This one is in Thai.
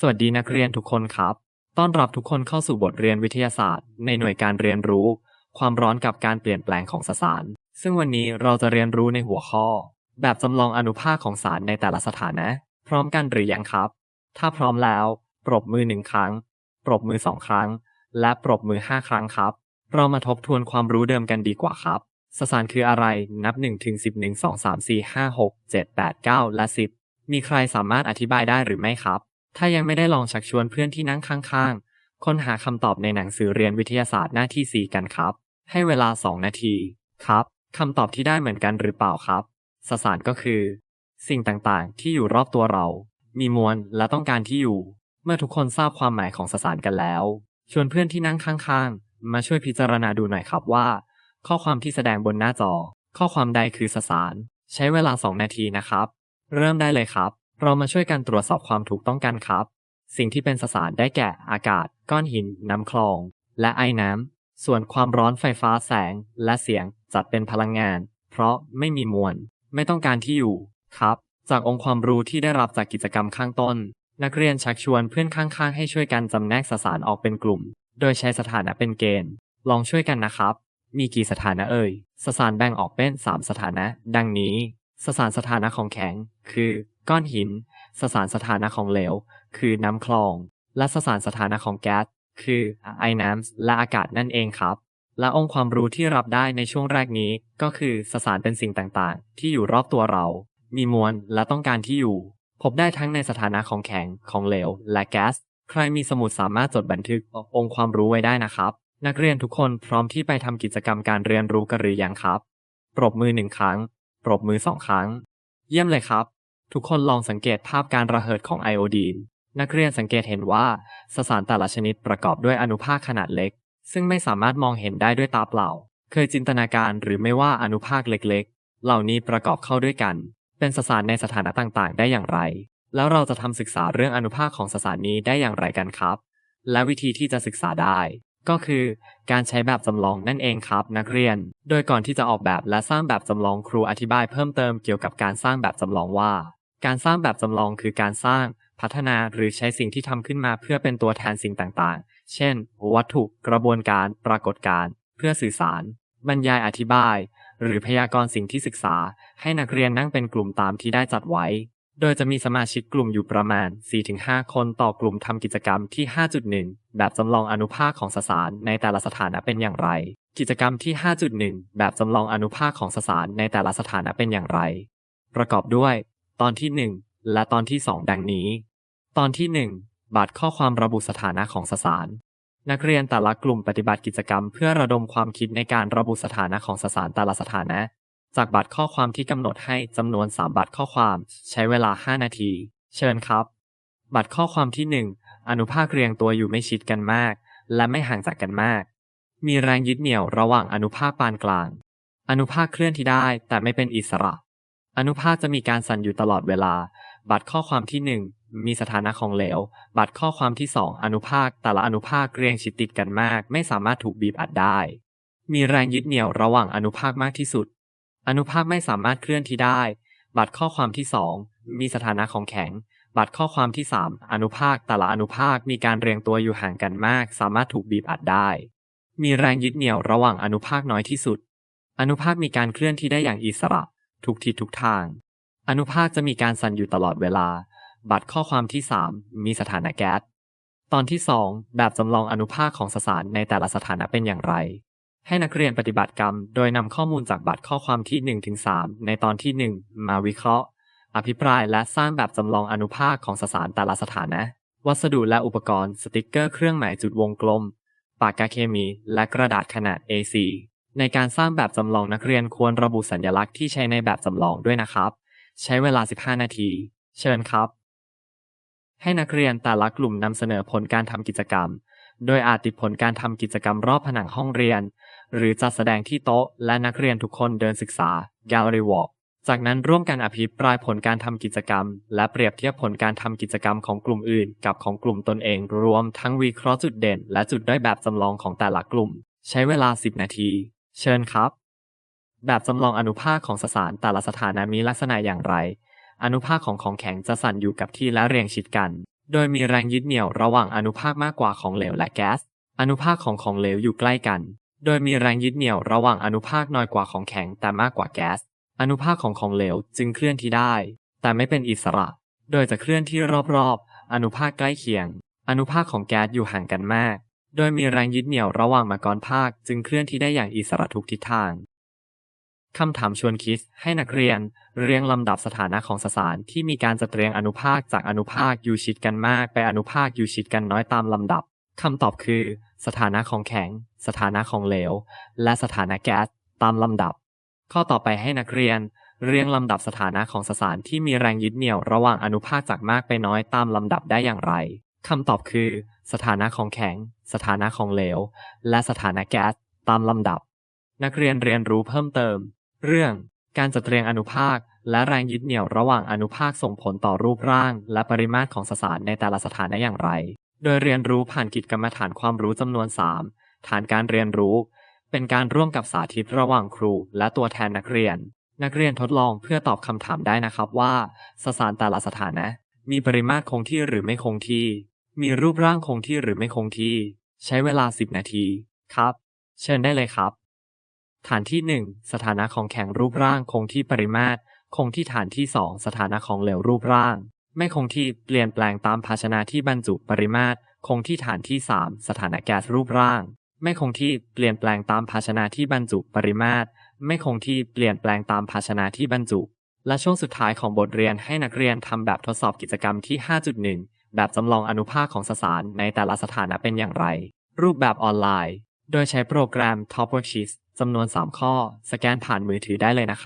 สวัสดีนักเรียนทุกคนครับ ต้อนรับทุกคนเข้าสู่บทเรียนวิทยาศาสตร์ ในหน่วยการเรียนรู้ ความร้อนกับการเปลี่ยนแปลงของสสาร ซึ่งวันนี้เราจะเรียนรู้ในหัวข้อ แบบจำลองอนุภาคของสารในแต่ละสถานะ พร้อมกันหรือยังครับ ถ้าพร้อมแล้ว ปรบมือหนึ่งครั้ง ปรบมือสองครั้ง และปรบมือห้าครั้งครับ เรามาทบทวนความรู้เดิมกันดีกว่าครับ สสารคืออะไร นับ1ถึง10 1 2 3 4 5 6 7 8 9 และ 10 มีใครสามารถอธิบายได้หรือไม่ครับ ถ้ายังไม่ได้ลองชักชวนเพื่อนที่นั่งข้างๆ ค้นหาคำตอบในหนังสือเรียนวิทยาศาสตร์หน้าที่ 4 กันครับ ให้เวลา 2 นาที ครับ คำตอบที่ได้เหมือนกันหรือเปล่าครับ สสารก็คือ สิ่งต่างๆ ที่อยู่รอบตัวเรา มีมวลและต้องการที่อยู่ เมื่อทุกคนทราบความหมายของสสารกันแล้ว ชวนเพื่อนที่นั่งข้างๆ มาช่วยพิจารณาดูหน่อยครับว่า ข้อความที่แสดงบนหน้าจอ ข้อความใดคือสสาร ใช้เวลา 2 นาทีนะครับ เริ่มได้เลยครับ เรามาช่วยกันตรวจสอบความถูกต้องกันครับ สิ่งที่เป็นสสารได้แก่อากาศ ก้อนหิน น้ำคลอง และไอ้น้ำ ส่วนความร้อนไฟฟ้าแสงและเสียงจัดเป็นพลังงาน เพราะไม่มีมวล ไม่ต้องการที่อยู่ครับ จากองค์ความรู้ที่ได้รับจากกิจกรรมข้างต้น นักเรียนชักชวนเพื่อนข้างๆ ให้ช่วยกันจำแนกสสารออกเป็นกลุ่ม โดยใช้สถานะเป็นเกณฑ์ ลองช่วยกันนะครับ มีกี่สถานะเอ่ย สสารแบ่งออกเป็น 3 สถานะ ดังนี้ สสารสถานะของแข็ง คือก้อนหิน สสารสถานะของเหลว คือน้ำคลอง และสสารสถานะของแก๊ส คือไอน้ำและอากาศนั่นเองครับ และองค์ความรู้ที่รับได้ในช่วงแรกนี้ ก็คือสสารเป็นสิ่งต่างๆ ที่อยู่รอบตัวเรา มีมวลและต้องการที่อยู่ พบได้ทั้งในสถานะของแข็ง ของเหลว และแก๊ส ใครมีสมุดสามารถจดบันทึกองค์ความรู้ไว้ได้นะครับ นักเรียนทุกคนพร้อมที่ไปทำกิจกรรมการเรียนรู้กันหรือยังครับ ปรบมือหนึ่งครั้ง ปรบมือสองครั้ง เยี่ยมเลยครับ ทุกคนลองสังเกตภาพการระเหิดของไอโอดีน นักเรียนสังเกตเห็นว่าสสารแต่ละชนิดประกอบด้วยอนุภาคขนาดเล็ก ซึ่งไม่สามารถมองเห็นได้ด้วยตาเปล่า เคยจินตนาการหรือไม่ว่าอนุภาคเล็กๆ เหล่านี้ประกอบเข้าด้วยกัน เป็นสสารในสถานะต่างๆ ได้อย่างไร แล้วเราจะทำศึกษาเรื่องอนุภาคของสสารนี้ได้อย่างไรกันครับ และวิธีที่จะศึกษาได้ ก็คือการใช้แบบจำลองนั่นเองครับนักเรียน โดยก่อนที่จะออกแบบและสร้างแบบจำลองครูอธิบายเพิ่มเติมเกี่ยวกับการสร้างแบบจำลองว่า การสร้างแบบจำลองคือการสร้าง พัฒนาหรือใช้สิ่งที่ทำขึ้นมาเพื่อเป็นตัวแทนสิ่งต่างๆ เช่น วัตถุกระบวนการ ปรากฏการณ์เพื่อสื่อสาร บรรยายอธิบาย หรือพยากรณ์สิ่งที่ศึกษา ให้นักเรียนนั่งเป็นกลุ่มตามที่ได้จัดไว้ โดยจะมีสมาชิกกลุ่มอยู่ประมาณ 4-5 คนต่อกลุ่มทำกิจกรรมที่ 5.1 แบบจำลองอนุภาคของสสารในแต่ละสถานะเป็นอย่างไร กิจกรรมที่ 5.1 แบบจำลองอนุภาคของสสารในแต่ละสถานะเป็นอย่างไร ประกอบด้วย ตอนที่ 1 และตอนที่ 2 ดังนี้ ตอนที่ 1บัตรข้อความระบุสถานะของสสาร นักเรียนแต่ละกลุ่มปฏิบัติกิจกรรม เพื่อระดมความคิดในการระบุสถานะของสสารแต่ละสถานะ จากบัตรข้อความที่กำหนดให้จำนวน 3 บัตรข้อความ ใช้เวลา 5 นาที เชิญครับ บัตรข้อความที่ 1 อนุภาคเรียงตัวอยู่ไม่ชิดกันมาก และไม่ห่างจากกันมาก มีแรงยึดเหนี่ยวระหว่างอนุภาคปานกลาง อนุภาคเคลื่อนที่ได้แต่ไม่เป็นอิสระ อนุภาคจะมีการสั่นอยู่ตลอดเวลา บัตรข้อความที่ 1 มีสถานะของเหลว บัตรข้อความที่ 2 อนุภาคแต่ละอนุภาคเรียงชิดติดกันมาก ไม่สามารถถูกบีบอัดได้ มีแรงยึดเหนี่ยวระหว่างอนุภาคมากที่สุด อนุภาคไม่สามารถเคลื่อนที่ได้ บัตรข้อความที่ 2 มีสถานะของแข็ง บัตรข้อความที่ 3 อนุภาคแต่ละอนุภาคมีการเรียงตัวอยู่ห่างกันมาก สามารถถูกบีบอัดได้ มีแรงยึดเหนี่ยวระหว่างอนุภาคน้อยที่สุด อนุภาคมีการเคลื่อนที่ได้อย่างอิสระ ทุกทิศทุกทาง อนุภาคจะมีการสั่นอยู่ตลอดเวลา บัตรข้อความที่ 3 มีสถานะแก๊สตอนที่ 2 แบบจำลองอนุภาคของสสารในแต่ละสถานะเป็นอย่างไร ให้นักเรียนปฏิบัติกรรม โดยนำข้อมูลจากบัตรข้อความที่ 1-3 ในตอนที่ 1 มาวิเคราะห์ อภิปรายและสร้างแบบจำลองอนุภาคของสสารแต่ละสถานะ วัสดุและอุปกรณ์ สติกเกอร์เครื่องหมายจุดวงกลม ปากกาเคมี และกระดาษขนาด A4 ในการสร้างแบบจำลองนักเรียนควรระบุสัญลักษณ์ที่ใช้ในแบบจำลองด้วยนะครับ ใช้เวลา 15 นาที เชิญครับ ให้นักเรียนแต่ละกลุ่มนำเสนอผลการทำกิจกรรม โดยอาจติดผลการทำกิจกรรมรอบผนังห้องเรียน หรือจัดแสดงที่โต๊ะ และนักเรียนทุกคนเดินศึกษา Gallery Walk จากนั้นร่วมกันอภิปรายผลการทำกิจกรรม และเปรียบเทียบผลการทำกิจกรรมของกลุ่มอื่น กับของกลุ่มตนเอง รวมทั้งวิเคราะห์จุดเด่น และจุดด้อยแบบจำลองของแต่ละกลุ่ม ใช้เวลา 10 นาที เชิญครับ แบบจำลองอนุภาคของสสารแต่ละสถานะมีลักษณะอย่างไร อนุภาคของของแข็งจะสั่นอยู่กับที่และเรียงชิดกัน โดยมีแรงยึดเหนี่ยวระหว่างอนุภาคมากกว่าของเหลวและแก๊สอนุภาคของของเหลวอยู่ใกล้กัน โดยมีแรงยึดเหนี่ยวระหว่างอนุภาคน้อยกว่าของแข็งแต่มากกว่าแก๊ส อนุภาคของของเหลวจึงเคลื่อนที่ได้ แต่ไม่เป็นอิสระ โดยจะเคลื่อนที่รอบๆ อนุภาคใกล้เคียง อนุภาคของแก๊สอยู่ห่างกันมาก โดยมีแรงยึดเหนี่ยวระหว่างมากรภาคจึงเคลื่อนที่ได้อย่างอิสระทุกทิศทางคำถามชวนคิดให้นักเรียนเรียงลำดับสถานะของสสารที่มีการจัดเรียงอนุภาคจากอนุภาคอยู่ชิดกันมาก ไปอนุภาคอยู่ชิดกันน้อยตามลำดับคำตอบคือ สถานะของแข็ง สถานะของเหลว และสถานะแก๊สตามลำดับ ข้อต่อไปให้นักเรียน เรียงลำดับสถานะของสสารที่มีแรงยึดเหนี่ยวระหว่างอนุภาคจากมากไปน้อยตามลำดับได้อย่างไรคำตอบคือ สถานะของแข็ง สถานะของเหลว และสถานะแก๊สตามลำดับ นักเรียนเรียนรู้เพิ่มเติม เรื่อง การจัดเรียงอนุภาค และแรงยึดเหนี่ยวระหว่างอนุภาคส่งผลต่อรูปร่าง และปริมาตรของสสารในแต่ละสถานะอย่างไร โดยเรียนรู้ผ่านกิจกรรมฐานความรู้จำนวน 3 ฐานการเรียนรู้ เป็นการร่วมกับสาธิตระหว่างครู และตัวแทนนักเรียน นักเรียนทดลองเพื่อตอบคำถามได้นะครับว่าสสารแต่ละสถานะ มีปริมาตรคงที่หรือไม่คงที่ มีรูปร่างคงที่หรือไม่คงที่ ใช้เวลา 10 นาที ครับ เชิญได้เลยครับ ฐานที่ 1 สถานะของแข็งรูปร่างคงที่ปริมาตรคงที่ฐานที่ 2 สถานะของเหลวรูปร่าง ไม่คงที่เปลี่ยนแปลงตามภาชนะที่บรรจุปริมาตร คงที่ฐานที่ 3 สถานะแก๊สรูปร่าง ไม่คงที่เปลี่ยนแปลงตามภาชนะที่บรรจุปริมาตร ไม่คงที่เปลี่ยนแปลงตามภาชนะที่บรรจุ และช่วงสุดท้ายของบทเรียนให้นักเรียนทำแบบทดสอบกิจกรรมที่ 5.1 แบบจำลองอนุภาคของสสารในแต่ละสถานะเป็นอย่างไร รูปแบบออนไลน์ โดยใช้โปรแกรม Top Worksheets จำนวน 3 ข้อ สแกนผ่านมือถือได้เลยนะครับ